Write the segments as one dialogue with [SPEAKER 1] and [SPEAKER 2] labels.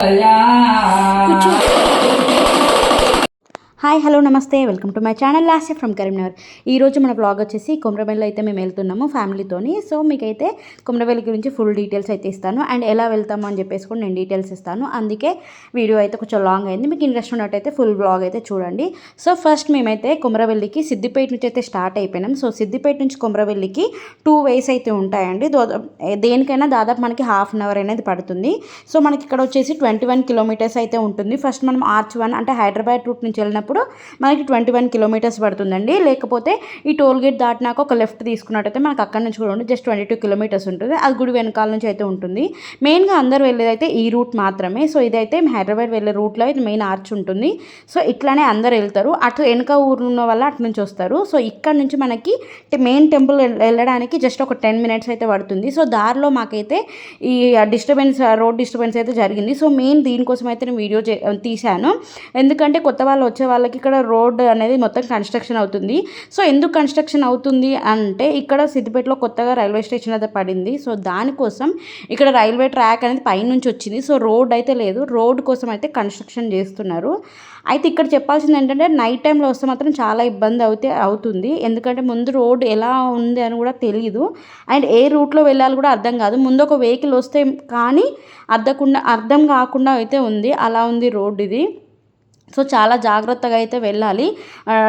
[SPEAKER 1] 哎呀。హాయ్ hello నమస్తే. Welcome to my channel last from Karimnagar. ఈరోజు మన బ్లాగ్ వచ్చేసి కొమరవెల్లి అయితే మేము వెళ్తున్నాము ఫ్యామిలీతోని. సో మీకైతే కొమరవెల్లి గురించి ఫుల్ డీటెయిల్స్ అయితే ఇస్తాను. అండ్ ఎలా వెళ్తాము అని చెప్పేసి కూడా నేను డీటెయిల్స్ ఇస్తాను. అందుకే వీడియో అయితే కొంచెం లాంగ్ అయింది. మీకు ఇంట్రెస్ట్ ఉన్నట్టయితే ఫుల్ బ్లాగ్ అయితే చూడండి. సో ఫస్ట్ మేమైతే కొమరవెల్లికి సిద్దిపేట నుంచి అయితే స్టార్ట్ అయిపోయినాం. సో సిద్దిపేట నుంచి కొమరవెల్లికి టూ వేస్ అయితే ఉంటాయండి. దేనికైనా దాదాపు మనకి హాఫ్ అన్ అవర్ అనేది పడుతుంది. సో మనకి ఇక్కడ వచ్చేసి ట్వంటీ వన్ కిలోమీటర్స్ అయితే ఉంటుంది. ఫస్ట్ మనం ఆర్చ్ వన్ అంటే హైదరాబాద్ రూట్ నుంచి వెళ్ళినప్పుడు మనకి ట్వంటీ వన్ కిలోమీటర్స్ పడుతుందండి. లేకపోతే ఈ టోల్ గేట్ దాటినాక ఒక లెఫ్ట్ తీసుకున్నట్టయితే మనకి అక్కడ నుంచి కూడా ఉంటుంది జస్ట్ ట్వంటీ టూ కిలోమీటర్స్ ఉంటుంది. అది గుడి వెనకాల నుంచి అయితే ఉంటుంది. మెయిన్గా అందరు వెళ్ళేదైతే ఈ రూట్ మాత్రమే. సో ఇదైతే హైదరాబాద్ వెళ్ళే రూట్లో అయితే మెయిన్ ఆర్చ్ ఉంటుంది. సో ఇట్లానే అందరు వెళ్తారు. అటు వెనక ఊరు ఉన్న వల్ల అటు నుంచి వస్తారు. సో ఇక్కడ నుంచి మనకి మెయిన్ టెంపుల్ వెళ్ళడానికి జస్ట్ ఒక టెన్ మినిట్స్ అయితే పడుతుంది. సో దారిలో మాకైతే ఈ డిస్టర్బెన్స్ రోడ్ డిస్టర్బెన్స్ అయితే జరిగింది. సో మెయిన్ దీనికోసం అయితే నేను వీడియో తీశాను. ఎందుకంటే కొత్త వాళ్ళు వచ్చే వాళ్ళకి ఇక్కడ రోడ్ అనేది మొత్తం కన్స్ట్రక్షన్ అవుతుంది. సో ఎందుకు కన్స్ట్రక్షన్ అవుతుంది అంటే ఇక్కడ సిద్దిపేటలో కొత్తగా రైల్వే స్టేషన్ అయితే పడింది. సో దానికోసం ఇక్కడ రైల్వే ట్రాక్ అనేది పైనుంచి వచ్చింది. సో రోడ్ అయితే లేదు. రోడ్ కోసం అయితే కన్స్ట్రక్షన్ చేస్తున్నారు. అయితే ఇక్కడ చెప్పాల్సింది ఏంటంటే నైట్ టైంలో వస్తే మాత్రం చాలా ఇబ్బంది అవుతే అవుతుంది. ఎందుకంటే ముందు రోడ్ ఎలా ఉంది అని కూడా తెలియదు అండ్ ఏ రూట్లో వెళ్ళాలి కూడా అర్థం కాదు. ముందు ఒక వెహికల్ వస్తే కానీ అర్థకుండా అర్థం కాకుండా అయితే ఉంది. అలా ఉంది రోడ్ ఇది. సో చాలా జాగ్రత్తగా అయితే వెళ్ళాలి.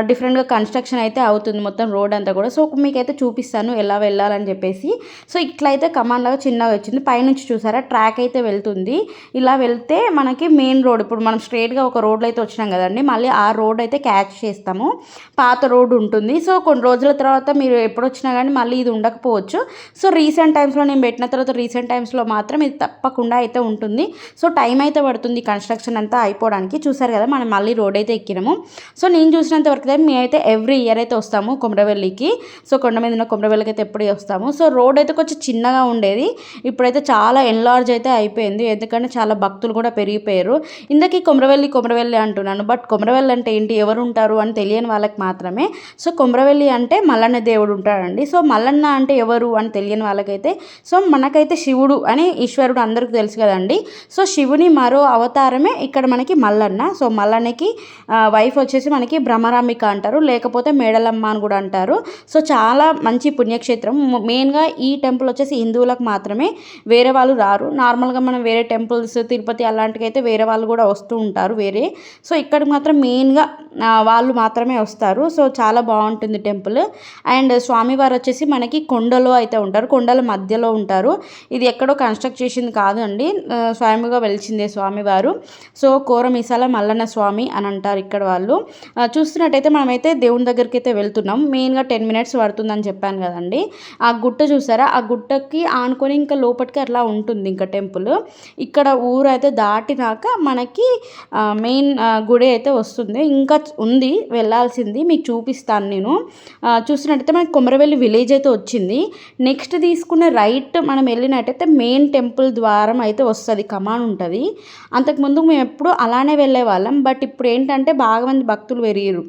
[SPEAKER 1] డిఫరెంట్గా కన్స్ట్రక్షన్ అయితే అవుతుంది మొత్తం రోడ్ అంతా కూడా. సో మీకైతే చూపిస్తాను ఎలా వెళ్ళాలని చెప్పేసి. సో ఇట్లయితే కమాండ్ లాగా చిన్నగా వచ్చింది. పైనుంచి చూసారా ట్రాక్ అయితే వెళ్తుంది. ఇలా వెళ్తే మనకి మెయిన్ రోడ్ ఇప్పుడు మనం స్ట్రైట్గా ఒక రోడ్లో అయితే వచ్చినాం కదండి మళ్ళీ ఆ రోడ్ అయితే క్యాచ్ చేస్తాము. పాత రోడ్ ఉంటుంది. సో కొన్ని రోజుల తర్వాత మీరు ఎప్పుడు వచ్చినా కానీ మళ్ళీ ఇది ఉండకపోవచ్చు. సో రీసెంట్ టైమ్స్లో నేను పెట్టిన తర్వాత రీసెంట్ టైమ్స్లో మాత్రం ఇది తప్పకుండా అయితే ఉంటుంది. సో టైం అయితే పడుతుంది కన్స్ట్రక్షన్ అంతా అయిపోవడానికి. చూసారు కదా మనం మళ్ళీ రోడ్ అయితే ఎక్కినాము. సో నేను చూసినంత వరకు అయితే మేమైతే ఎవ్రీ ఇయర్ అయితే వస్తాము కొమరవెల్లికి. సో కొండ మీద ఉన్న కొమరవెల్లికి అయితే ఎప్పుడు వస్తాము. సో రోడ్ అయితే కొంచెం చిన్నగా ఉండేది. ఇప్పుడైతే చాలా ఎన్లార్జ్ అయితే అయిపోయింది. ఎందుకంటే చాలా భక్తులు కూడా పెరిగిపోయారు. ఇందకి కొమరవెల్లి కొమరవెల్లి అంటున్నాను. బట్ కొమరవెల్లి అంటే ఏంటి? ఎవరు ఉంటారు? అని తెలియని వాళ్ళకి మాత్రమే. సో కొమరవెల్లి అంటే మల్లన్న దేవుడు ఉంటాడండి. సో మల్లన్న అంటే ఎవరు? అని తెలియని వాళ్ళకైతే. సో మనకైతే శివుడు అని ఈశ్వరుడు అందరికీ తెలుసు కదండి. సో శివుని మరో అవతారమే ఇక్కడ మనకి మల్లన్న. సో మల్లన్న మనకి వైఫ్ వచ్చేసి మనకి భ్రమరాంబిక అంటారు లేకపోతే మేడలమ్మ అని కూడా అంటారు. సో చాలా మంచి పుణ్యక్షేత్రం. మెయిన్గా ఈ టెంపుల్ వచ్చేసి హిందువులకు మాత్రమే వేరే వాళ్ళు రారు. నార్మల్గా మనం వేరే టెంపుల్స్ తిరుపతి అలాంటివి అయితే వేరే వాళ్ళు కూడా వస్తూ ఉంటారు వేరే. సో ఇక్కడ మాత్రం మెయిన్గా వాళ్ళు మాత్రమే వస్తారు. సో చాలా బాగుంటుంది టెంపుల్. అండ్ స్వామివారు వచ్చేసి మనకి కొండలో అయితే ఉంటారు కొండల మధ్యలో ఉంటారు. ఇది ఎక్కడో కన్స్ట్రక్ట్ చేసింది కాదండి. స్వయంగా వెలిచిందే స్వామివారు. సో కోరమిసాల మల్లన్న స్వామి అని అంటారు ఇక్కడ వాళ్ళు. చూస్తున్నట్టయితే మనమైతే దేవుని దగ్గరికి అయితే వెళ్తున్నాం. మెయిన్గా టెన్ మినిట్స్ పడుతుందని చెప్పాను కదండి. ఆ గుట్ట చూసారా? ఆ గుట్టకి ఆనుకొని ఇంకా లోపలికి అట్లా ఉంటుంది ఇంకా టెంపుల్. ఇక్కడ ఊరు అయితే దాటినాక మనకి మెయిన్ గుడి అయితే వస్తుంది. ఇంకా ఉంది వెళ్ళాల్సింది. మీకు చూపిస్తాను నేను. చూసినట్టయితే మనకి కొమరవెల్లి విలేజ్ అయితే వచ్చింది. నెక్స్ట్ తీసుకున్న రైట్ మనం వెళ్ళినట్టయితే మెయిన్ టెంపుల్ ద్వారం అయితే వస్తుంది కమాన్ ఉంటుంది. అంతకుముందు మేము ఎప్పుడు అలానే వెళ్ళే వాళ్ళం బట్ ఇప్పుడు ఏంటంటే బాగా మంది భక్తులు పెరిగారు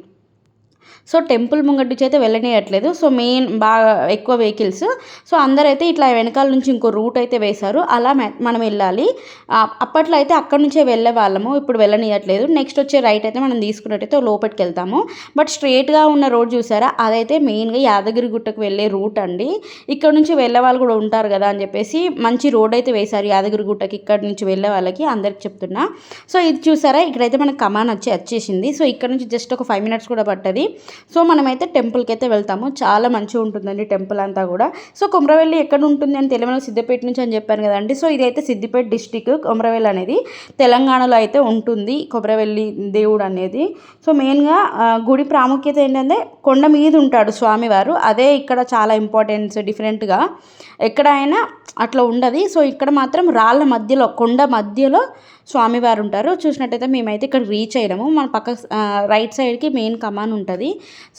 [SPEAKER 1] సో టెంపుల్ ముంగటి నుంచి అయితే వెళ్ళనియట్లేదు. సో మెయిన్ బాగా ఎక్కువ వెహికల్స్. సో అందరైతే ఇట్లా వెనకాల నుంచి ఇంకో రూట్ అయితే వేశారు. అలా మె- మనం వెళ్ళాలి. అప్పట్లో అయితే అక్కడ నుంచే వెళ్ళే వాళ్ళము. ఇప్పుడు వెళ్ళనియట్లేదు. నెక్స్ట్ వచ్చే రైట్ అయితే మనం తీసుకున్నట్టయితే లోపలికి వెళ్తాము బట్ స్ట్రేట్గా ఉన్న రోడ్ చూసారా? అదైతే మెయిన్గా యాదగిరి గుట్టకు వెళ్ళే రూట్ అండి. ఇక్కడ నుంచి వెళ్ళే వాళ్ళు కూడా ఉంటారు కదా అని చెప్పేసి మంచి రోడ్ అయితే వేశారు యాదగిరి గుట్టకి ఇక్కడ నుంచి వెళ్ళే వాళ్ళకి అందరికి చెప్తున్నా. సో ఇది చూసారా? ఇక్కడైతే మనకు కమాన్ వచ్చి వచ్చేసింది. సో ఇక్కడ నుంచి జస్ట్ ఒక ఫైవ్ మినిట్స్ కూడా పట్టది. సో మనమైతే టెంపుల్కి అయితే వెళ్తాము. చాలా మంచిగా ఉంటుందండి టెంపుల్ అంతా కూడా. సో కుమ్రవెల్లి ఎక్కడ ఉంటుంది అని తెలంగాణ సిద్దిపేట నుంచి అని చెప్పాను కదండి. సో ఇదైతే సిద్దిపేట డిస్టిక్ కొమరవెల్లి అనేది తెలంగాణలో అయితే ఉంటుంది కొమరవెల్లి దేవుడు అనేది. సో మెయిన్గా గుడి ప్రాముఖ్యత ఏంటంటే కొండ మీద ఉంటాడు స్వామివారు. అదే ఇక్కడ చాలా ఇంపార్టెన్స్ డిఫరెంట్గా. ఎక్కడైనా అట్లా ఉండదు. సో ఇక్కడ మాత్రం రాళ్ళ మధ్యలో కొండ మధ్యలో స్వామివారు ఉంటారు చూసినట్టయితే మేమైతే ఇక్కడ రీచ్ అయినాము మన పక్క రైట్ సైడ్కి మెయిన్ కమాన్ ఉంటుంది.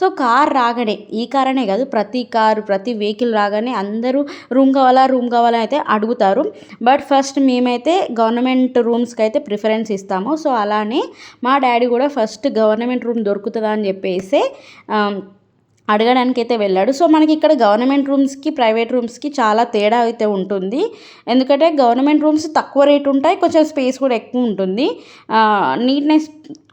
[SPEAKER 1] సో కార్ రాగానే ఈ కార్ అనే కాదు ప్రతి కారు ప్రతి వెహికల్ రాగానే అందరూ రూమ్ కావాలా రూమ్ కావాలా అయితే అడుగుతారు. బట్ ఫస్ట్ మేమైతే గవర్నమెంట్ రూమ్స్కి అయితే ప్రిఫరెన్స్ ఇస్తాము. సో అలానే మా డాడీ కూడా ఫస్ట్ గవర్నమెంట్ రూమ్ దొరుకుతుందా అని చెప్పేసి అడగడానికి అయితే వెళ్ళాడు. సో మనకి ఇక్కడ గవర్నమెంట్ రూమ్స్కి ప్రైవేట్ రూమ్స్కి చాలా తేడా అయితే ఉంటుంది. ఎందుకంటే గవర్నమెంట్ రూమ్స్ తక్కువ రేట్ ఉంటాయి కొంచెం స్పేస్ కూడా ఎక్కువ ఉంటుంది. నీట్నెస్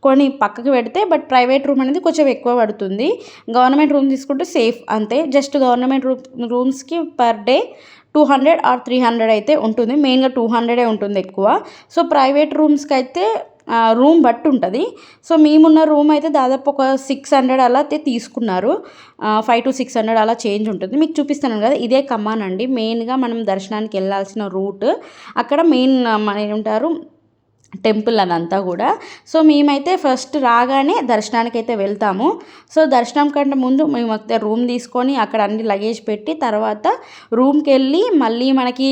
[SPEAKER 1] కొని పక్కకు పెడితే బట్ ప్రైవేట్ రూమ్ అనేది కొంచెం ఎక్కువ పడుతుంది. గవర్నమెంట్ రూమ్ తీసుకుంటే సేఫ్ అంతే. Just government room రూమ్స్కి per day two hundred or three hundred అయితే ఉంటుంది. మెయిన్గా టూ హండ్రెడే ఉంటుంది ఎక్కువ. సో ప్రైవేట్ రూమ్స్కి అయితే రూమ్ బట్టి ఉంటుంది. సో మేమున్న రూమ్ అయితే దాదాపు ఒక సిక్స్ హండ్రెడ్ అలా అయితే తీసుకున్నారు. ఫైవ్ టు సిక్స్ హండ్రెడ్ అలా చేంజ్ ఉంటుంది. మీకు చూపిస్తాను కదా ఇదే కమాన్ అండి. మెయిన్గా మనం దర్శనానికి వెళ్ళాల్సిన రూట్. అక్కడ మెయిన్ మన ఏమంటారు టెంపుల్ అదంతా కూడా. సో మేమైతే ఫస్ట్ రాగానే దర్శనానికి అయితే వెళ్తాము. సో దర్శనం కంటే ముందు మేము అయితే రూమ్ తీసుకొని అక్కడ అన్ని లగేజ్ పెట్టి తర్వాత రూమ్కి వెళ్ళి మళ్ళీ మనకి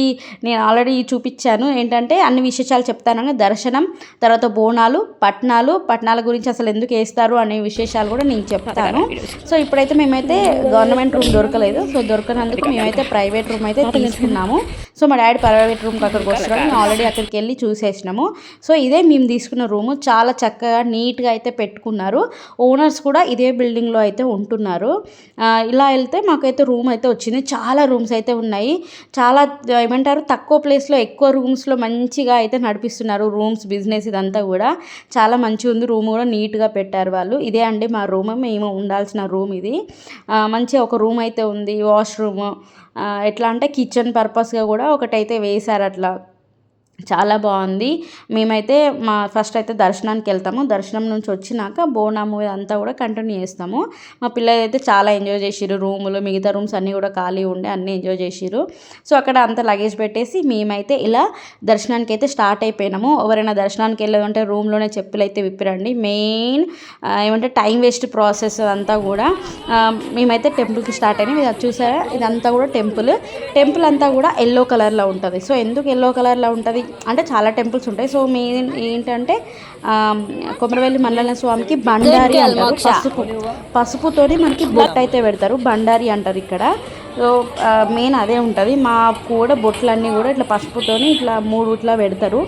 [SPEAKER 1] నేను ఆల్రెడీ చూపించాను ఏంటంటే అన్ని విశేషాలు చెప్తాను దర్శనం తర్వాత బోనాలు పట్నాలు పట్నాల గురించి అసలు ఎందుకు వేస్తారు అనే విశేషాలు కూడా నేను చెప్తాను. సో ఇప్పుడైతే మేమైతే గవర్నమెంట్ రూమ్ దొరకలేదు. సో దొరకనందుకు మేమైతే ప్రైవేట్ రూమ్ అయితే తీసుకున్నాము. సో మా డాడీ ప్రైవేట్ రూమ్కి అక్కడికి వస్తున్నాము ఆల్రెడీ అక్కడికి వెళ్ళి చూసేసినాము. సో ఇదే మేము తీసుకున్న రూము. చాలా చక్కగా నీట్గా అయితే పెట్టుకున్నారు. ఓనర్స్ కూడా ఇదే బిల్డింగ్లో అయితే ఉంటున్నారు. ఇలా వెళ్తే మాకైతే రూమ్ అయితే వచ్చింది. చాలా రూమ్స్ అయితే ఉన్నాయి. చాలా ఏమంటారు తక్కువ ప్లేస్లో ఎక్కువ రూమ్స్లో మంచిగా అయితే నడిపిస్తున్నారు రూమ్స్ బిజినెస్ ఇదంతా కూడా. చాలా మంచిగా ఉంది. రూమ్ కూడా నీట్గా పెట్టారు వాళ్ళు. ఇదే అండి మా రూమ్. మేము ఉండాల్సిన రూమ్ ఇది. మంచిగా ఒక రూమ్ అయితే ఉంది. వాష్రూమ్. ఎట్లా అంటే కిచెన్ పర్పస్గా కూడా ఒకటైతే వేశారు అట్లా. చాలా బాగుంది. మేమైతే మా ఫస్ట్ అయితే దర్శనానికి వెళ్తాము. దర్శనం నుంచి వచ్చినాక బోనాము అంతా కూడా కంటిన్యూ చేస్తాము. మా పిల్లలు అయితే చాలా ఎంజాయ్ చేసిరు రూములు మిగతా రూమ్స్ అన్నీ కూడా ఖాళీ ఉండే అన్నీ ఎంజాయ్ చేసిరు సో అక్కడ అంత లగేజ్ పెట్టేసి మేమైతే ఇలా దర్శనానికి అయితే స్టార్ట్ అయిపోయినాము. ఎవరైనా దర్శనానికి వెళ్ళదంటే రూమ్లోనే చెప్పులు అయితే విప్పిరండి. మెయిన్ ఏమంటే టైం వేస్ట్ ప్రాసెస్ అంతా కూడా. మేమైతే టెంపుల్కి స్టార్ట్ అయినాం. ఇది చూసారా? ఇదంతా కూడా టెంపుల్. టెంపుల్ అంతా కూడా ఎల్లో కలర్లో ఉంటుంది. సో ఎందుకు ఎల్లో కలర్లో ఉంటుంది? అంటే చాలా టెంపుల్స్ ఉంటాయి. సో మెయిన్ ఏంటంటే కొమరవెల్లి మండల స్వామికి బండారి అంటారు. పసుపు పసుపుతోని మనకి బొట్టు అయితే పెడతారు. బండారి అంటారు ఇక్కడ. సో మెయిన్ అదే ఉంటుంది. మా కూడా బొట్లన్నీ కూడా ఇట్లా పసుపుతోని ఇట్లా మూడు ఇట్లా పెడతారు.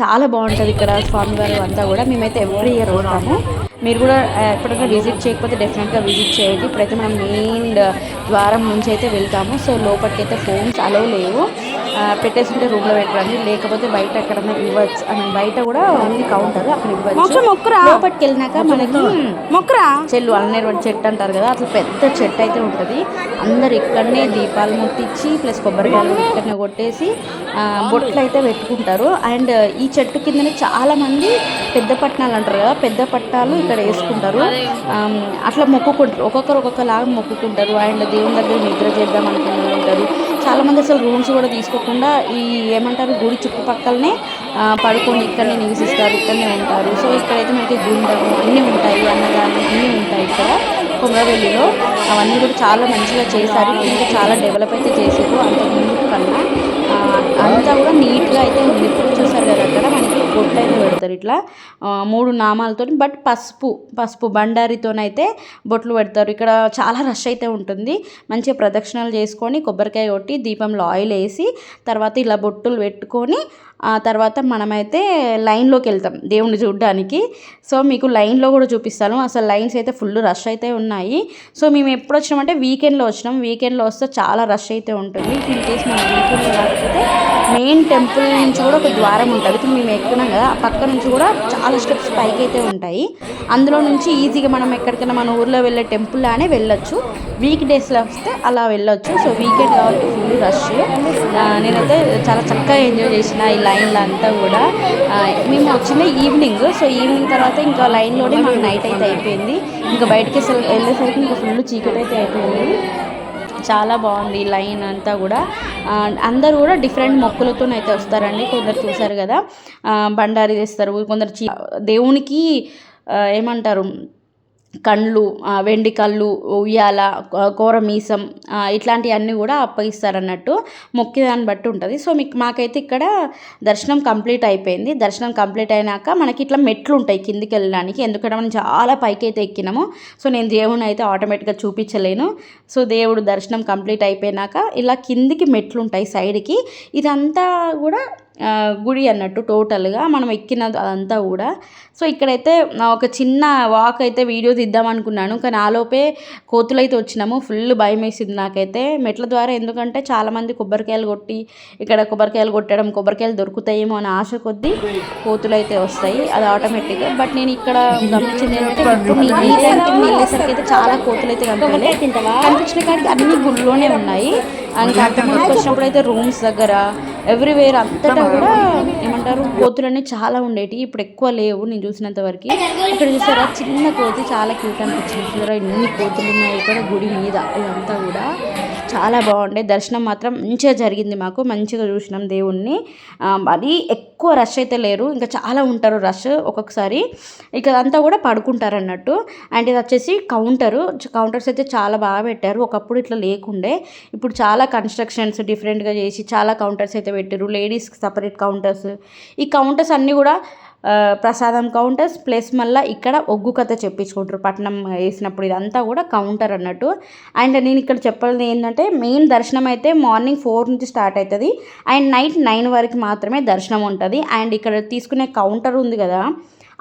[SPEAKER 1] చాలా బాగుంటుంది ఇక్కడ స్వామివారు అంతా కూడా. మేమైతే ఎవ్రీ ఇయర్ ఉంటాము మీరు కూడా ఎప్పుడైనా విజిట్ చేయకపోతే డెఫినెట్గా విజిట్ చేయండి. ఇప్పుడైతే మనం మెయిన్ ద్వారం నుంచి అయితే వెళ్తాము. సో లోపలికి అయితే ఫోన్స్ అలో లేవు పెట్టేసుకుంటే రూమ్లో పెట్టండి లేకపోతే బయట ఎక్కడన్నా ఇవ్వచ్చు. మీన్ బయట కూడా ఉంది కౌంటర్ అక్కడ ఇవ్వచ్చు. లోపలికి వెళ్ళినాక మనకి మొక్కరా? చెల్లు అల్లనేరు చెట్టు అంటారు కదా అట్లా పెద్ద చెట్టు అయితే ఉంటుంది. అందరు ఇక్కడనే దీపాలు ముట్టించి ప్లస్ కొబ్బరికాయలు ఇక్కడనే కొట్టేసి బొట్లు అయితే పెట్టుకుంటారు. అండ్ ఈ చెట్టు కిందనే చాలా మంది పెద్ద పట్నాలు అంటారు కదా పెద్ద పట్టాలు ఇక్కడ వేసుకుంటారు. అట్లా మొక్కుకుంటారు ఒక్కొక్కరు ఒక్కొక్కలాగా మొక్కుకుంటారు. అండ్ దేవుని దగ్గర నిద్ర చేద్దాం అనుకుంటారు చాలామంది అసలు రూమ్స్ కూడా తీసుకోకుండా ఈ ఏమంటారు గుడి చుట్టుపక్కలనే పడుకొని ఇక్కడనే నివసిస్తారు ఇక్కడనే ఉంటారు. సో ఇక్కడైతే మనకి గుండము అన్నీ ఉంటాయి అన్నదానం అన్నీ ఉంటాయి ఇక్కడ. కొమరవెల్లిలో. అవన్నీ కూడా చాలా మంచిగా చేశారు. ఇంకా చాలా డెవలప్ అయితే చేశారు అంత ముందు కన్నా అంతా కూడా నీట్గా అయితే ఉంది ఇప్పుడు చూసారు కదా అక్కడ మనకి పెడతారు ఇట్లా. మూడు నామాలతో బట్ పసుపు పసుపు బండారితోనైతే బొట్లు పెడతారు. ఇక్కడ చాలా రష్ అయితే ఉంటుంది. మంచిగా ప్రదక్షిణలు చేసుకొని కొబ్బరికాయ కొట్టి దీపంలో ఆయిల్ వేసి తర్వాత ఇలా బొట్టులు పెట్టుకొని ఆ తర్వాత మనమైతే లైన్లోకి వెళ్తాం దేవుణ్ణి చూడడానికి. సో మీకు లైన్లో కూడా చూపిస్తాను. అసలు లైన్స్ అయితే ఫుల్ రష్ అయితే ఉన్నాయి. సో మేము ఎప్పుడు వచ్చినామంటే వీకెండ్లో వచ్చినాం. వీకెండ్లో వస్తే చాలా రష్ అయితే ఉంటుంది. ఇన్ కేసు మేము వీకెండ్లో రాకపోతే మెయిన్ టెంపుల్ నుంచి కూడా ఒక ద్వారం ఉంటుంది. ఇప్పుడు మేము ఎక్కున్నాం కదా ఆ పక్క నుంచి కూడా చాలా స్టెప్స్ పైకి అయితే ఉంటాయి. అందులో నుంచి ఈజీగా మనం ఎక్కడికైనా మన ఊర్లో వెళ్ళే టెంపుల్ లానే వెళ్ళొచ్చు. వీక్ డేస్లో వస్తే అలా వెళ్ళొచ్చు. సో వీకెండ్ కాబట్టి ఫుల్ రష్. నేనైతే చాలా చక్కగా ఎంజాయ్ చేసిన ఇలా లైన్లో అంతా కూడా మేము వచ్చింది ఈవినింగ్ సో ఈవినింగ్ తర్వాత ఇంకా లైన్లోనే మాకు నైట్ అయితే అయిపోయింది. ఇంకా బయటకి వెళ్ళేసరికి ఇంకా ఫుల్ చీకటి అయితే అయిపోయింది. చాలా బాగుంది లైన్ అంతా కూడా. అందరూ కూడా డిఫరెంట్ మొక్కులతో అయితే వస్తారండి. కొందరు చూసారు కదా బండారి తెస్తారు కొందరు దేవునికి ఏమంటారు కళ్ళు వెండి కళ్ళు ఉయ్యాల కోరమీసం ఇట్లాంటివన్నీ కూడా అప్పగిస్తారన్నట్టు మొక్కిదాన్ని బట్టి ఉంటుంది. సో మీకు మాకైతే ఇక్కడ దర్శనం కంప్లీట్ అయిపోయింది. దర్శనం కంప్లీట్ అయినాక మనకి ఇట్లా మెట్లు ఉంటాయి కిందికి వెళ్ళడానికి ఎందుకంటే మనం చాలా పైకి అయితే ఎక్కినాము. సో నేను దేవుని అయితే ఆటోమేటిక్గా చూపించలేను. సో దేవుడు దర్శనం కంప్లీట్ అయిపోయినాక ఇలా కిందికి మెట్లు ఉంటాయి సైడ్కి. ఇదంతా కూడా గుడి అన్నట్టు టోటల్గా మనం ఎక్కిన అదంతా కూడా. సో ఇక్కడైతే ఒక చిన్న వాక్ అయితే వీడియో తీద్దాం అనుకున్నాను. కానీ ఆలోపే కోతులైతే వచ్చినాము. ఫుల్ భయం వేసింది నాకైతే. మెట్ల ద్వారా ఎందుకంటే చాలామంది కొబ్బరికాయలు కొట్టి ఇక్కడ కొబ్బరికాయలు కొట్టడం కొబ్బరికాయలు దొరుకుతాయేమో అని ఆశ కొద్దీ కోతులు అయితే వస్తాయి. అది ఆటోమేటిక్గా బట్ నేను ఇక్కడ గమనించింది ఏంటంటే వెళ్ళేసరికి అయితే చాలా కోతులు అయితే కనిపించిన కాడికి అన్ని గుళ్ళోనే ఉన్నాయి. అండ్ వచ్చినప్పుడు అయితే రూమ్స్ దగ్గర ఎవ్రీవేర్ అంతటా కూడా ఏమంటారు కోతులన్నీ చాలా ఉండేవి ఇప్పుడు ఎక్కువ లేవు నేను చూసినంత వరకు. ఇక్కడ చూసారా చిన్న కోతి చాలా క్యూట్ అనిపించింది. చూసారా ఎన్ని కోతులు ఉన్నాయి ఇక్కడ గుడి మీద ఇదంతా కూడా. చాలా బాగుండే. దర్శనం మాత్రం మంచిగా జరిగింది మాకు. మంచిగా చూసినాం దేవుణ్ణి. మరీ ఎక్కువ రష్ అయితే లేరు. ఇంకా చాలా ఉంటారు రష్ ఒక్కొక్కసారి. ఇక అంతా కూడా పడుకుంటారు అన్నట్టు అండ్ ఇది వచ్చేసి కౌంటరు. కౌంటర్స్ అయితే చాలా బాగా పెట్టారు. ఒకప్పుడు ఇట్లా లేకుండే. ఇప్పుడు చాలా కన్స్ట్రక్షన్స్ డిఫరెంట్గా చేసి చాలా కౌంటర్స్ అయితే పెట్టారు. లేడీస్కి సపరేట్ కౌంటర్స్. ఈ కౌంటర్స్ అన్నీ కూడా ప్రసాదం కౌంటర్స్ ప్లస్ మళ్ళీ ఇక్కడ ఒగ్గు కథ చెప్పించుకుంటారు. పట్నం వేసినప్పుడు ఇదంతా కూడా కౌంటర్ అన్నట్టు. అండ్ నేను ఇక్కడ చెప్పాలి ఏంటంటే మెయిన్ దర్శనం అయితే మార్నింగ్ ఫోర్ నుంచి స్టార్ట్ అవుతుంది అండ్ నైట్ నైన్ వరకు మాత్రమే దర్శనం ఉంటుంది. అండ్ ఇక్కడ తీసుకునే కౌంటర్ ఉంది కదా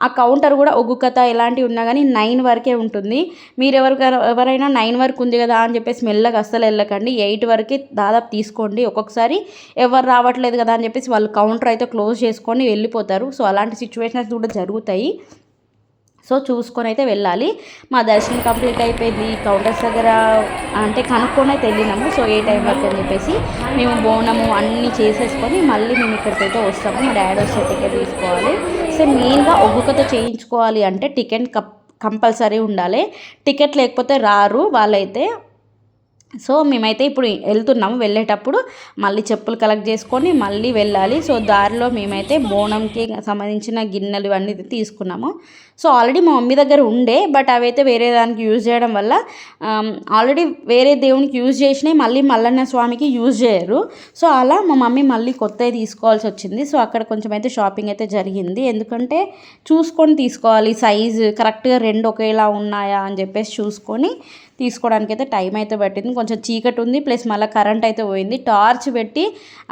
[SPEAKER 1] ఆ కౌంటర్ కూడా ఒగ్గుకత ఇలాంటివి ఎలాంటివి ఉన్నా కానీ నైన్ వరకే ఉంటుంది. మీరు ఎవరికైనా ఎవరైనా నైన్ వరకు ఉంది కదా అని చెప్పేసి మెల్లగా అస్సలు వెళ్ళకండి. ఎయిట్ వరకే దాదాపు తీసుకోండి ఒక్కొక్కసారి. ఎవరు రావట్లేదు కదా అని చెప్పేసి వాళ్ళు కౌంటర్ అయితే క్లోజ్ చేసుకొని వెళ్ళిపోతారు. సో అలాంటి సిచ్యువేషన్స్ కూడా జరుగుతాయి. సో చూసుకొని అయితే వెళ్ళాలి. మా దర్శనం కంప్లీట్ అయిపోయింది. కౌంటర్స్ దగ్గర అంటే కనుక్కొని అయితే వెళ్ళినాము. సో ఏ టైం వరకు అని చెప్పేసి మేము బోనము అన్నీ చేసేసుకొని మళ్ళీ మేము ఇక్కడికైతే వస్తాము. మా డాడీ వచ్చే టికెట్ తీసుకోవాలి. సో మెయిన్గా ఒగ్గుకతో చేయించుకోవాలి అంటే టికెట్ కప్ కంపల్సరీ ఉండాలి. టికెట్ లేకపోతే రారు వాళ్ళైతే సో మేమైతే ఇప్పుడు వెళ్తున్నాము. వెళ్ళేటప్పుడు మళ్ళీ చెప్పులు కలెక్ట్ చేసుకొని మళ్ళీ వెళ్ళాలి. సో దారిలో మేమైతే బోనంకి సంబంధించిన గిన్నెలు ఇవన్నీ తీసుకున్నాము. సో ఆల్రెడీ మా మమ్మీ దగ్గర ఉండే బట్ అవైతే వేరే దానికి యూజ్ చేయడం వల్ల ఆల్రెడీ వేరే దేవునికి యూజ్ చేసినాయి మళ్ళీ మల్లన్న స్వామికి యూజ్ చేయరు. సో అలా మా మమ్మీ మళ్ళీ కొత్తవి తీసుకోవాల్సి వచ్చింది. సో అక్కడ కొంచెం అయితే షాపింగ్ అయితే జరిగింది. ఎందుకంటే చూసుకొని తీసుకోవాలి. సైజు కరెక్ట్గా రెండు ఒకేలా ఉన్నాయా అని చెప్పేసి చూసుకొని తీసుకోవడానికి అయితే టైం అయితే పట్టింది. కొంచెం చీకటి ఉంది ప్లస్ మళ్ళీ కరెంట్ అయితే పోయింది. టార్చ్ పెట్టి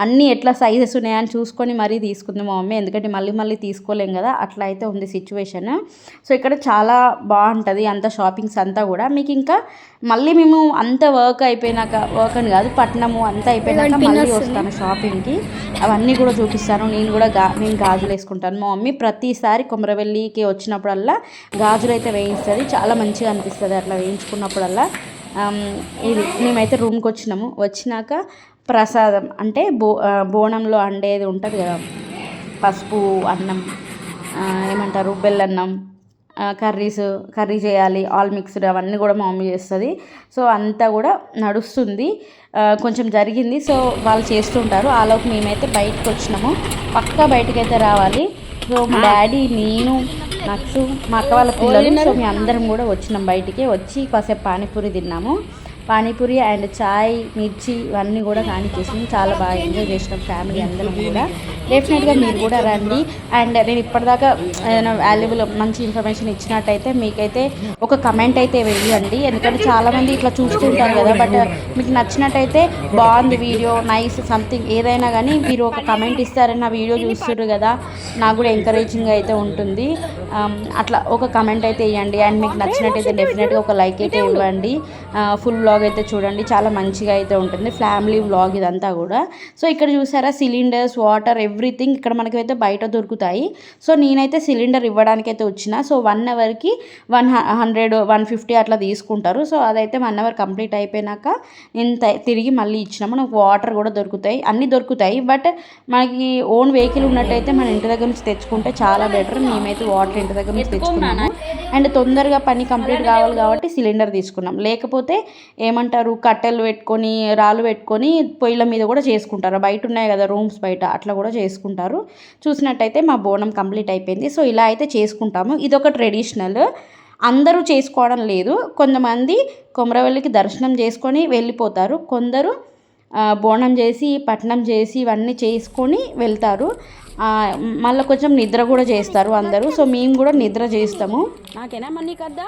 [SPEAKER 1] అన్నీ ఎట్లా సైజెస్ ఉన్నాయని చూసుకొని మరీ తీసుకుంది మా మమ్మీ. ఎందుకంటే మళ్ళీ మళ్ళీ తీసుకోలేం కదా అట్లా అయితే ఉంది సిచ్యువేషన్ సో ఇక్కడ చాలా బాగుంటుంది అంత షాపింగ్స్ అంతా కూడా. మీకు ఇంకా మళ్ళీ మేము అంత వర్క్ అయిపోయినాక వర్క్ అని కాదు పట్నము అంతా అయిపోయినాక మళ్ళీ వస్తాను షాపింగ్కి అవన్నీ కూడా చూపిస్తాను. నేను కూడా గా నేను గాజులు వేసుకుంటాను. మా మమ్మీ ప్రతిసారి కొమరవెల్లికి వచ్చినప్పుడల్లా గాజులు అయితే వేయిస్తుంది. చాలా మంచిగా అనిపిస్తుంది అట్లా వేయించుకున్నప్పుడల్లా. ఆమ్, ఇది మేమైతే రూమ్కి వచ్చినాము. వచ్చినాక ప్రసాదం అంటే బో బోనంలో అండేది ఉంటుంది కదా పసుపు అన్నం ఏమంటారు బెల్లన్నం కర్రీస్ కర్రీ చేయాలి ఆల్ మిక్స్డ్ అవన్నీ కూడా మా మమ్మీ చేస్తుంది. సో అంతా కూడా నడుస్తుంది. కొంచెం జరిగింది. సో వాళ్ళు చేస్తుంటారు. ఆలోపు మేమైతే బయటకు వచ్చినాము పక్కా బయటకైతే అయితే రావాలి. సో మా డాడీ నేను నచ్చు మా అక్క వాళ్ళ పిల్లలు సో మేము అందరం కూడా వచ్చినాం బయటికి. వచ్చి కాసేపు పానీపూరి తిన్నాము. పానీపూరి అండ్ చాయ్ మిర్చి ఇవన్నీ కూడా కానిచ్చేసింది చాలా బాగా ఎంజాయ్ చేసినాం ఫ్యామిలీ అందరం కూడా. డెఫినెట్గా మీరు కూడా రండి. అండ్ నేను ఇప్పటిదాకా ఏదైనా వాల్యుబుల్ మంచి ఇన్ఫర్మేషన్ ఇచ్చినట్టయితే మీకైతే ఒక కమెంట్ అయితే వేయండి. ఎందుకంటే చాలామంది ఇట్లా చూస్తుంటారు కదా బట్ మీకు నచ్చినట్టయితే బాగుంది వీడియో నైస్ సంథింగ్ ఏదైనా కానీ మీరు ఒక కమెంట్ ఇస్తారని నా వీడియో చూస్తున్నారు కదా నాకు కూడా ఎంకరేజింగ్ అయితే ఉంటుంది. Um, అట్లా ఒక కమెంట్ అయితే ఇవ్వండి అండ్ మీకు నచ్చినట్టయితే డెఫినెట్గా ఒక లైక్ అయితే ఇవ్వండి. Uh, ఫుల్ వ్లాగ్ అయితే చూడండి. చాలా మంచిగా అయితే ఉంటుంది. ఫ్యామిలీ వ్లాగ్ ఇదంతా కూడా. సో ఇక్కడ చూసారా? సిలిండర్స్ వాటర్ ఎవ్రీథింగ్ ఇక్కడ మనకైతే బయట దొరుకుతాయి. సో నేనైతే సిలిండర్ ఇవ్వడానికి అయితే వచ్చిన సో వన్ అవర్కి వన్ హండ్రెడ్ వన్ ఫిఫ్టీ అట్లా తీసుకుంటారు. సో అదైతే వన్ అవర్ కంప్లీట్ అయిపోయినాక నేను త- తిరిగి మళ్ళీ ఇచ్చినాము. మనకు వాటర్ కూడా దొరుకుతాయి. అన్నీ దొరుకుతాయి. బట్ మనకి ఓన్ వెహికల్ ఉన్నట్టయితే మన ఇంటి దగ్గర నుంచి తెచ్చుకుంటే చాలా బెటర్ మేమైతే వాటర్ ఇంటి దగ్గర నుంచి తెచ్చుకున్నాము. అండ్ తొందరగా పని కంప్లీట్ కావాలి కాబట్టి సిలిండర్ తీసుకున్నాం. లేకపోతే ఏమంటారు? కట్టెలు పెట్టుకొని రాళ్ళు పెట్టుకొని పొయ్యిల మీద కూడా చేసుకుంటారు. బయట ఉన్నాయి కదా రూమ్స్ బయట అట్లా కూడా చేసుకుంటారు. చూసినట్టయితే మా బోనం కంప్లీట్ అయిపోయింది. సో ఇలా అయితే చేసుకుంటాము. ఇది ఒక ట్రెడిషనల్. అందరూ చేసుకోవడం లేదు. కొంతమంది కొమరవెల్లికి దర్శనం చేసుకొని వెళ్ళిపోతారు. కొందరు బోనం చేసి పట్నం చేసి ఇవన్నీ చేసుకొని వెళ్తారు. మళ్ళీ కొంచెం నిద్ర కూడా చేస్తారు అందరూ. సో మేము కూడా నిద్ర చేస్తాము. నాకేనా మనీ కదా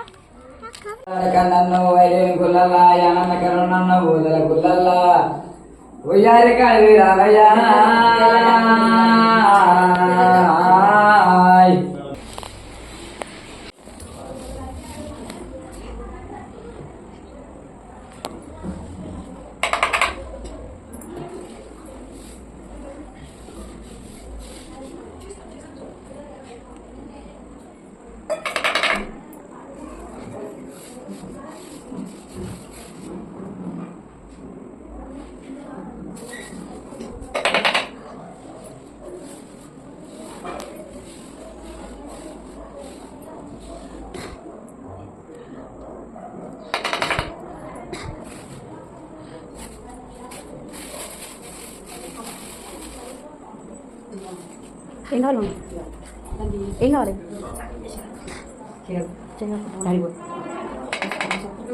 [SPEAKER 2] నన్ను వైద్యుని గుల్లల్లా యానన్న కరుణన్న ఊదల గుల్లల్లా. ఉయ్యారి కాళీ రామయ్య
[SPEAKER 1] ఏం కావాలి ఏం కావాలి డాడీ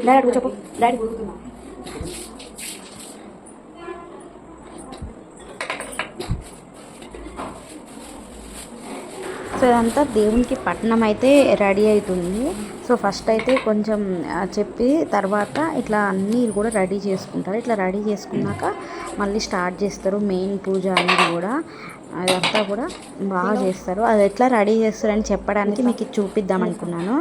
[SPEAKER 1] డాడీ అడుగు చెప్పు డాడీ సో ఇదంతా దేవునికి పట్నం అయితే రెడీ అవుతుంది సో ఫస్ట్ అయితే కొంచెం చెప్పి తర్వాత ఇట్లా అన్నీ కూడా రెడీ చేసుకుంటారు. ఇట్లా రెడీ చేసుకున్నాక మళ్ళీ స్టార్ట్ చేస్తారు మెయిన్ పూజ అనేది కూడా. అదంతా కూడా బాగా చేస్తారు. అది ఎట్లా రెడీ చేస్తారని చెప్పడానికి మీకు ఇది చూపిద్దాం అనుకున్నాను.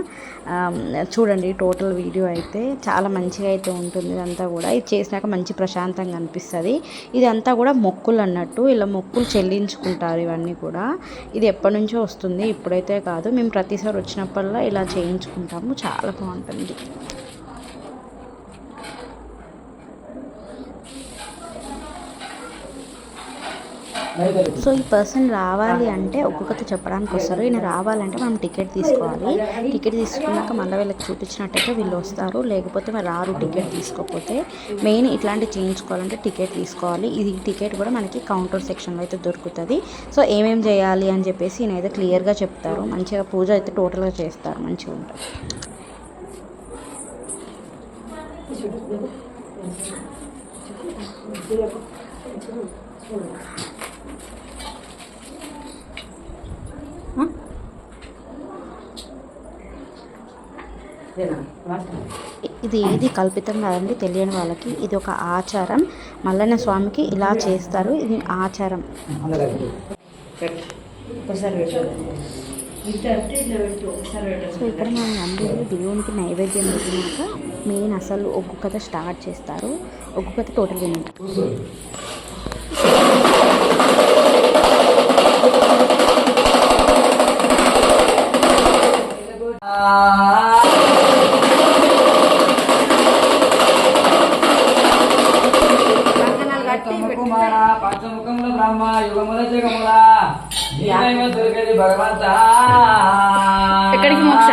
[SPEAKER 1] చూడండి టోటల్ వీడియో అయితే చాలా మంచిగా అయితే ఉంటుంది ఇదంతా కూడా. ఇది చేసినాక మంచి ప్రశాంతంగా అనిపిస్తుంది. ఇదంతా కూడా మొక్కులు అన్నట్టు ఇలా మొక్కులు చెల్లించుకుంటారు ఇవన్నీ కూడా. ఇది ఎప్పటి నుంచో వస్తుంది ఇప్పుడైతే కాదు. మేము ప్రతిసారి వచ్చినప్పుడల్లా ఇలా చేయించుకుంటాము. చాలా బాగుంటుంది. సో ఈ పర్సన్ రావాలి అంటే ఒక్కొక్కటి చెప్పడానికి వస్తారు. ఈయన రావాలంటే మనం టికెట్ తీసుకోవాలి. టికెట్ తీసుకున్నాక మళ్ళీ వీళ్ళకి చూపించినట్టయితే వీళ్ళు వస్తారు. లేకపోతే మరి రారు టికెట్ తీసుకోకపోతే మెయిన్ ఇట్లాంటి చేయించుకోవాలంటే టికెట్ తీసుకోవాలి. ఇది టికెట్ కూడా మనకి కౌంటర్ సెక్షన్లో అయితే దొరుకుతుంది. సో ఏమేమి చేయాలి అని చెప్పేసి ఈయన అయితే క్లియర్గా చెప్తారు. మంచిగా పూజ అయితే టోటల్గా చేస్తారు. మంచిగా ఉంటుంది ఇది ఏది కల్పితం కాదండి తెలియని వాళ్ళకి. ఇది ఒక ఆచారం. మల్లన్న స్వామికి ఇలా చేస్తారు. ఇది ఆచారం. సో ఇక్కడ మనం అందరూ దేవునికి నైవేద్యం పెట్టినాక మెయిన్ అసలు ఒక్కొక్కత స్టార్ట్ చేస్తారు. ఒక్కొక్కత టోటల్ వినండి.
[SPEAKER 2] కుమార పంచముఖముల బ్రహ్మ యుగముల జగముల నీవైవ దుర్గది భగవంత
[SPEAKER 1] ఎక్కడికి మోక్ష?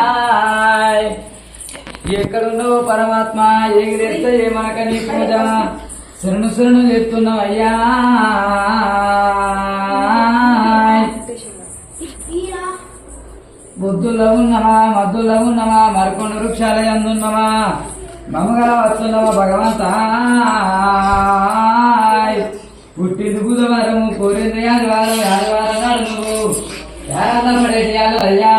[SPEAKER 2] ఎక్కడున్నావు పరమాత్మ? ఎగిరేస్తే ఏమనక నీ పూజ శరణు శరణు చెప్తున్నావు అయ్యా. బుద్ధుల్లో ఉన్నమా మద్దుల్లో ఉన్నమా మరికొండ వృక్షాల ఎందున్నమా మమగల వస్తున్నమా భగవంత పుట్టింది బుధవారము కోరింది ఆదివారం ఆదివారం నాడు నువ్వు యారన్న పడేయాలి అయ్యా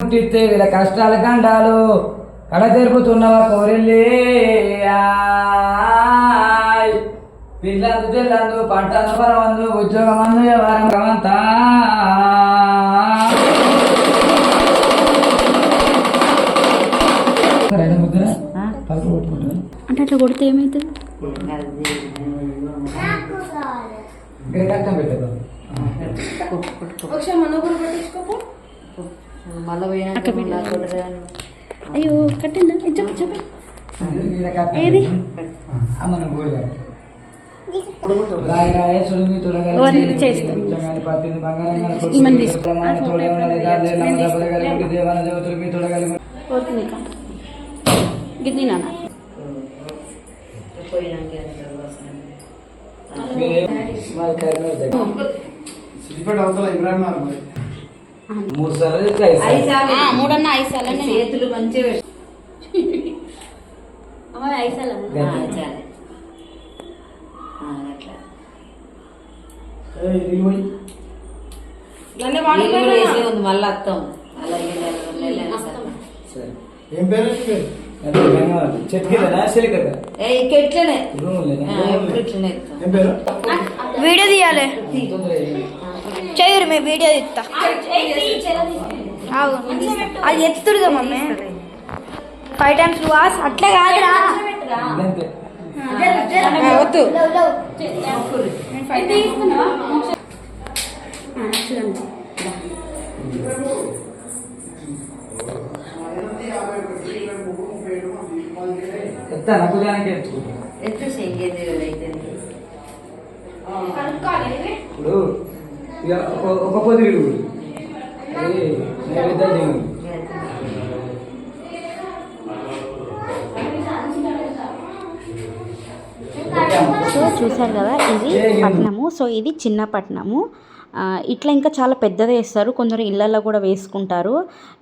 [SPEAKER 2] పుట్టిస్తే వీళ్ళ కష్టాల కండాలు కడ తెరుపుతున్నవా కోరిల్లి. పిల్లందు తెల్లందు పంటందు పరమందు ఉద్యోగమందు వ్యవహారం భగవంతా. రెండు ముద్ర పలుకు కొట్టుకుంటుంది.
[SPEAKER 1] అంటే అట్లా కొడితే ఏమవుతుంది అయ్యో కట్టిందా? చెప్పు చెప్పు ఏది?
[SPEAKER 2] అమ్మను మూడు సార్లు.
[SPEAKER 1] మూడన్న ఐదు సార్లు
[SPEAKER 3] చేతులు మంచిగా
[SPEAKER 1] ఐదు సార్లు
[SPEAKER 2] గంతే.
[SPEAKER 3] అట్లా
[SPEAKER 2] ఏయ్, ఇది పోయి.
[SPEAKER 3] నీళ్ళు కూడా వేసే ఉంది మళ్ళీ అత్తం.
[SPEAKER 4] ఏం పేరు
[SPEAKER 3] వీడియో తీయాలి. చేయరు మేము వీడియో తీస్తా. అది ఎత్తుడుగా మమ్మీ. ఫైవ్ టైమ్స్ వాస్ అట్లా కాదురా.
[SPEAKER 2] అంతే
[SPEAKER 1] వద్దు.
[SPEAKER 2] ఇప్పుడు ఒక- ఒక పొద్దు నైవేద్యం
[SPEAKER 1] సో చూసారు కదా ఇది పట్నము. సో ఇది చిన్న పట్నము. ఇట్లా ఇంకా చాలా పెద్దదే వేస్తారు. కొందరు ఇళ్ళల్లో కూడా వేసుకుంటారు.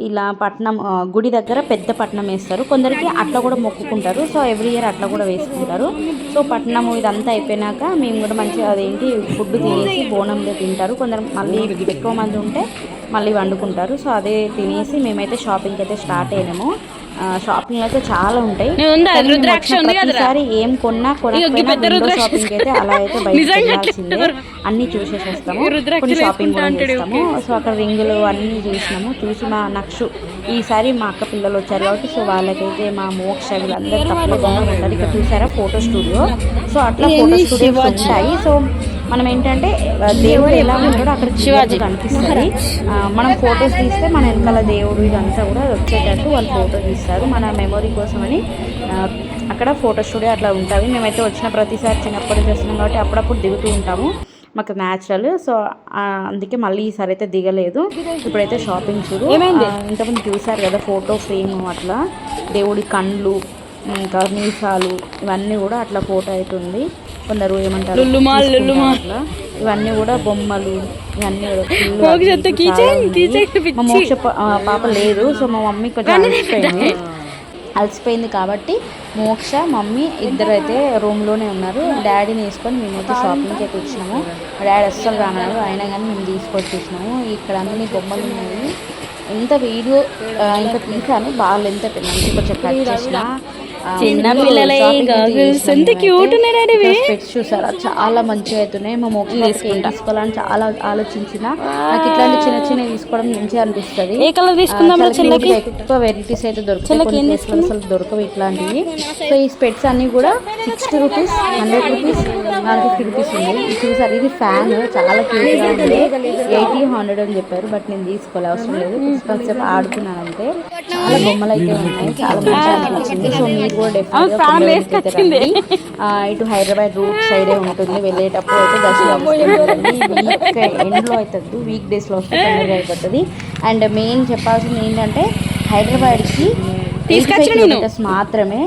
[SPEAKER 1] ఇలా పట్నం గుడి దగ్గర పెద్ద పట్నం వేస్తారు. కొందరికి అట్లా కూడా మొక్కుకుంటారు. సో ఎవ్రీ ఇయర్ అట్లా కూడా వేసుకుంటారు. సో పట్నము ఇదంతా అయిపోయినాక మేము కూడా మంచిగా అదేంటి ఫుడ్ తినేసి బోనంలో తింటారు. కొందరు మళ్ళీ ఎక్కువ మంది ఉంటే మళ్ళీ వండుకుంటారు. సో అదే తినేసి మేమైతే షాపింగ్కి అయితే స్టార్ట్ అయినాము. షాపింగ్ అయితే చాలా ఉంటాయి. ప్రతిసారి ఏం కొన్నా కొనకపోయినా షాపింగ్ అయితే అలా అయితే అన్ని చూసేసి వస్తాము కొన్ని షాపింగ్ కూడా చేస్తాము. సో అక్కడ రింగులు అన్ని చూసినాము. చూసి మా నక్షు ఈసారి మా అక్క పిల్లలు వచ్చారు కాబట్టి సో వాళ్ళకైతే మా మోక్ష వీళ్ళందరూ తప్పకుండా ఉంటారు. ఇక్కడ చూసారా? ఫోటో స్టూడియో సో అట్లా ఫోటో స్టూడియోస్ ఉంటాయి. సో మనం ఏంటంటే దేవుడు ఎలా ఉంటాడో అక్కడ శివాజీ. కనిపిస్తుంది. మనం ఫొటోస్ తీస్తే మన వెనకాల దేవుడు ఇదంతా కూడా వచ్చేటట్టు వాళ్ళు ఫోటో తీస్తారు. మన మెమొరీ కోసమని ఆ, అక్కడ ఫోటో స్టూడియో అట్లా ఉంటుంది మేమైతే వచ్చిన ప్రతిసారి చిన్నప్పటి నుంచి వస్తున్నాం కాబట్టి అప్పుడప్పుడు దిగుతూ ఉంటాము. మాకు న్యాచురల్ సో అందుకే మళ్ళీ ఈసారి అయితే దిగలేదు. ఇప్పుడైతే షాపింగ్ చూడు. ఇంతకుముందు చూసారు కదా ఫోటో ఫ్రేమ్ అట్లా. దేవుడి కండ్లు ఇంకా మీసాలు ఇవన్నీ కూడా అట్లా ఫోటో అవుతుంది. కొందరు ఏమంటారు? అట్లా. ఇవన్నీ కూడా బొమ్మలు ఇవన్నీ. మా మోక్ష పాప లేదు. సో మా మమ్మీ కొంచెం అలసిపోయింది. అలసిపోయింది కాబట్టి మోక్ష మమ్మీ ఇద్దరు అయితే రూమ్లోనే ఉన్నారు. డాడీని వేసుకొని మేమైతే షాపింగ్కి అయితే వచ్చినాము. డాడీ అస్సలు రానాడు. అయినా కానీ మేము తీసుకొచ్చి వచ్చినాము ఇక్కడ అన్ని బొమ్మలు ఉన్నాయి. ఎంత వీడియో ఇంకా తీసాను బాగా అయిపోయింది. అందుకే కొంచెం కట్ చేసిన. చిన్న పిల్లలే ఎంత క్యూట్ స్పెట్స్ చూసారా? చాలా మంచిగా అవుతున్నాయి మా మోక్ష ఏం తీసుకోవాలని చాలా ఆలోచించిన. నాకు ఇట్లాంటి చిన్న చిన్న తీసుకోవడం మంచిగా అనిపిస్తుంది. ఏ కలర్ తీసుకుందాం ఎక్కువ వెరైటీస్ అయితే దొరుకుతాయి. అసలు దొరకవు ఇట్లాంటివి. సో ఈ స్పెట్స్ అన్ని కూడా sixty rupees hundred rupees one fifty ఉంది ఇది చూసారు? ఇది ఫ్యాన్ చాలా క్యూట్గా ఉంది. ఎయిటీ హండ్రెడ్ అని చెప్పారు బట్ నేను తీసుకోలే అవసరం లేదు. కొంచెంసేపు ఆడుకున్నాను అంతే చాలా బొమ్మలు అయితే ఉన్నాయి. చాలా మంచిగా అనిపించింది సో మీరు కూడా ఇటు హైదరాబాద్ రూట్ సైడే ఉంటుంది. వెళ్ళేటప్పుడు అయితే దర్శనం వీక్ ఎండ్లో అవుతుంది వీక్ డేస్లో వస్తే తొందరగా అయిపోతుంది. అండ్ మెయిన్ చెప్పాల్సింది ఏంటంటే హైదరాబాద్కి కిలోమీటర్స్ మాత్రమే.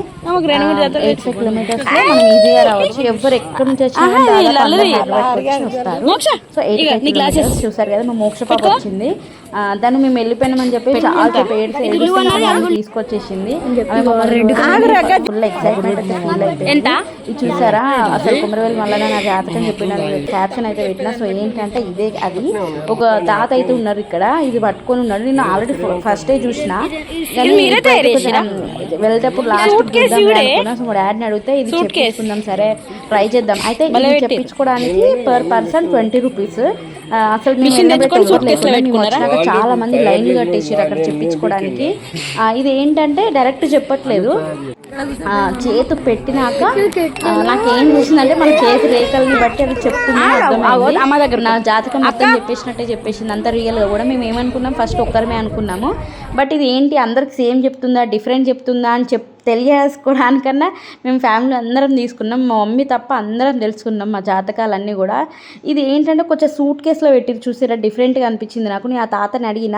[SPEAKER 1] ఎయిట్ ఫైవ్ కిలోమీటర్స్లో మనం ఈజీగా రావచ్చు. ఎవరు ఎక్కడి నుంచి వచ్చినా వస్తారు. సో ఎయిట్ ఫైవ్ కిలోమీటర్స్ చూసారు కదా మా మోక్ష పాప వచ్చింది. దాన్ని మేము వెళ్ళిపోయినామని చెప్పి చాలా తీసుకొచ్చేసింది. ఫుల్ ఎక్సైట్మెంట్ ఇది చూసారా? అసలు కుమరవేలు మళ్ళీ నా జాతకం చెప్పిన క్యాప్షన్ అయితే పెట్టిన. సో ఏంటంటే ఇదే అది. ఒక తాత అయితే ఉన్నారు ఇక్కడ. ఇది పట్టుకొని ఉన్నాడు. నేను ఆల్రెడీ ఫస్ట్ డే చూసిన. వెళ్ళేటప్పుడు లాస్ట్ సో మా డాడీని అడిగితే ఇది చెప్పించుకుందాం సరే ట్రై చేద్దాం. అయితే ఇది చెప్పించుకోవడానికి పర్ పర్సన్ ట్వంటీ రూపీస్ అసలు వచ్చినాక చాలా మంది లైన్లు కట్టేసారు అక్కడ చెప్పించుకోవడానికి. ఇది ఏంటంటే డైరెక్ట్ చెప్పట్లేదు. చేతు పెట్టినాక నాకేం చూసిందంటే మన చేతి రేఖల్ని బట్టి అది చెప్తుంది అమ్మ దగ్గర నా జాతకం మొత్తం చెప్పేసినట్టే చెప్పేసింది. అంత రియల్గా కూడా మేము ఏమనుకున్నాం? ఫస్ట్ ఒక్కరమే అనుకున్నాము. బట్ ఇది ఏంటి? అందరికి సేమ్ చెప్తుందా? డిఫరెంట్ చెప్తుందా? అని చెప్ తెలియజేసుకోవడానికన్నా మేము ఫ్యామిలీ అందరం తీసుకున్నాం. మా మమ్మీ తప్ప అందరం తెలుసుకున్నాం మా జాతకాలన్నీ కూడా. ఇది ఏంటంటే కొంచెం సూట్ కేసులో పెట్టి చూసారా డిఫరెంట్గా అనిపించింది నాకు. నేను ఆ తాతని అడిగిన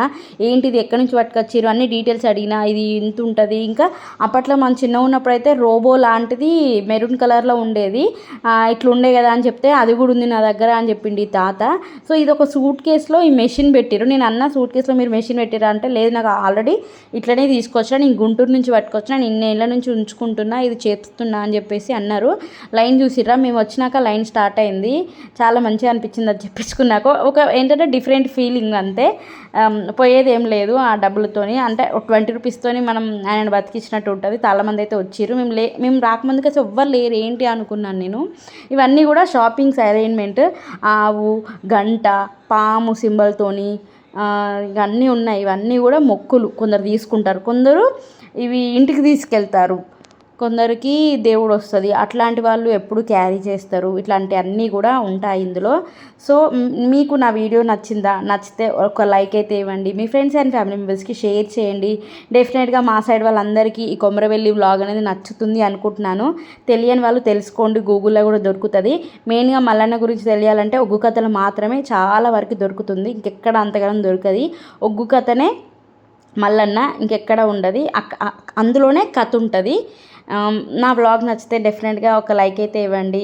[SPEAKER 1] ఏంటి ఇది ఎక్కడి నుంచి పట్టుకొచ్చారు అన్ని డీటెయిల్స్ అడిగిన ఇది ఇంత ఉంటుంది. ఇంకా అప్పట్లో మనం చిన్న ఉన్నప్పుడు అయితే రోబో లాంటిది మెరూన్ కలర్లో ఉండేది. ఇట్లా ఉండే కదా అని చెప్తే అది కూడా ఉంది నా దగ్గర అని చెప్పింది ఈ తాత. సో ఇది ఒక సూట్ కేసులో ఈ మెషిన్ పెట్టారు నేను అన్న సూట్ కేసులో మీరు మెషిన్ పెట్టారా అంటే లేదు నాకు ఆల్రెడీ ఇట్లనే తీసుకొచ్చిన నేను గుంటూరు నుంచి పట్టుకొచ్చిన నిన్నే ఇళ్ళ నుంచి ఉంచుకుంటున్నా ఇది చేస్తున్నా అని చెప్పేసి అన్నారు. లైన్ చూసిర్రా? మేము వచ్చినాక లైన్ స్టార్ట్ అయింది. చాలా మంచిగా అనిపించింది అది చెప్పించుకున్నాక. ఒక ఏంటంటే డిఫరెంట్ ఫీలింగ్ అంతే. పోయేది ఏం లేదు ఆ డబ్బులతోని. అంటే ట్వంటీ రూపీస్తోని మనం ఆయన బతికించినట్టు ఉంటుంది. చాలామంది అయితే వచ్చిర్రు. మేము లే మేము రాకముందుకు అసలు ఎవ్వరు లేరు. ఏంటి అనుకున్నాను నేను? ఇవన్నీ కూడా షాపింగ్స్ అరేంజ్మెంట్. ఆవు గంట పాము సింబల్తోని ఇవన్నీ ఉన్నాయి. ఇవన్నీ కూడా మొక్కులు కొందరు తీసుకుంటారు. కొందరు ఇవి ఇంటికి తీసుకెళ్తారు. కొందరికి దేవుడు వస్తుంది. అట్లాంటి వాళ్ళు ఎప్పుడు క్యారీ చేస్తారు. ఇట్లాంటి అన్నీ కూడా ఉంటాయి ఇందులో. సో మీకు నా వీడియో నచ్చిందా? నచ్చితే ఒక లైక్ అయితే ఇవ్వండి. మీ ఫ్రెండ్స్ అండ్ ఫ్యామిలీ మెంబర్స్కి షేర్ చేయండి. డెఫినెట్గా మా సైడ్ వాళ్ళందరికీ ఈ కొమరవెల్లి వ్లాగ్ అనేది నచ్చుతుంది అనుకుంటున్నాను. తెలియని వాళ్ళు తెలుసుకోండి. గూగుల్లో కూడా దొరుకుతుంది. మెయిన్గా మల్లన్న గురించి తెలియాలంటే ఒగ్గు కథలు మాత్రమే చాలా వరకు దొరుకుతుంది. ఇంకెక్కడ అంతగానం దొరకది. ఒగ్గు కథనే మల్లన్న ఇంకెక్కడ ఉండదు? అక్క అందులోనే కథ ఉంటుంది. నా బ్లాగ్ నచ్చితే డెఫినెట్గా ఒక లైక్ అయితే ఇవ్వండి.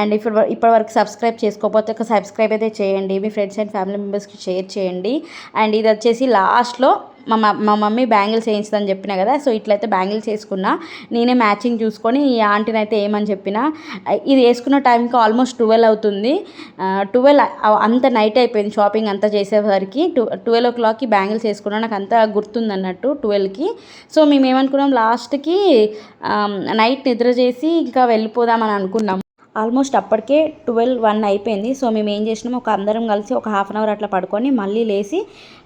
[SPEAKER 1] అండ్ ఇప్పుడు ఇప్పటివరకు సబ్స్క్రైబ్ చేసుకోకపోతే ఒక సబ్స్క్రైబ్ అయితే చేయండి. మీ ఫ్రెండ్స్ అండ్ ఫ్యామిలీ మెంబర్స్కి షేర్ చేయండి. అండ్ ఇది వచ్చేసి లాస్ట్లో మా మా మమ్మీ బ్యాంగిల్స్ వేయించదని చెప్పిన కదా సో ఇట్లయితే బ్యాంగిల్స్ వేసుకున్నా నేనే మ్యాచింగ్ చూసుకొని ఈ ఆంటీని అయితే ఏమని చెప్పిన ఇది వేసుకున్న టైంకి ఆల్మోస్ట్ ట్వెల్వ్ అవుతుంది. ట్వెల్వ్ అంత నైట్ అయిపోయింది షాపింగ్ అంతా చేసేసరికి టు ట్వెల్వ్ ఓ క్లాక్కి బ్యాంగిల్స్ వేసుకున్నా నాకు అంతా గుర్తుంది అన్నట్టు ట్వెల్వ్కి. సో మేము ఏమనుకున్నాం లాస్ట్కి నైట్ నిద్ర చేసి ఇంకా వెళ్ళిపోదామని అనుకున్నాం. ఆల్మోస్ట్ అప్పటికే ట్వెల్వ్ వన్ అయిపోయింది. సో మేము ఏం చేసినాము ఒక అందరం కలిసి ఒక హాఫ్ అన్ అవర్ అట్లా పడుకొని మళ్ళీ లేచి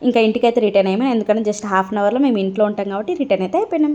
[SPEAKER 1] ఇంకా ఇంటికైతే రిటర్న్ అయ్యాము. ఎందుకంటే జస్ట్ హాఫ్ అన్ అవర్లో మేము ఇంట్లో ఉంటాం కాబట్టి రిటర్న్ అయితే అయిపోయినాం.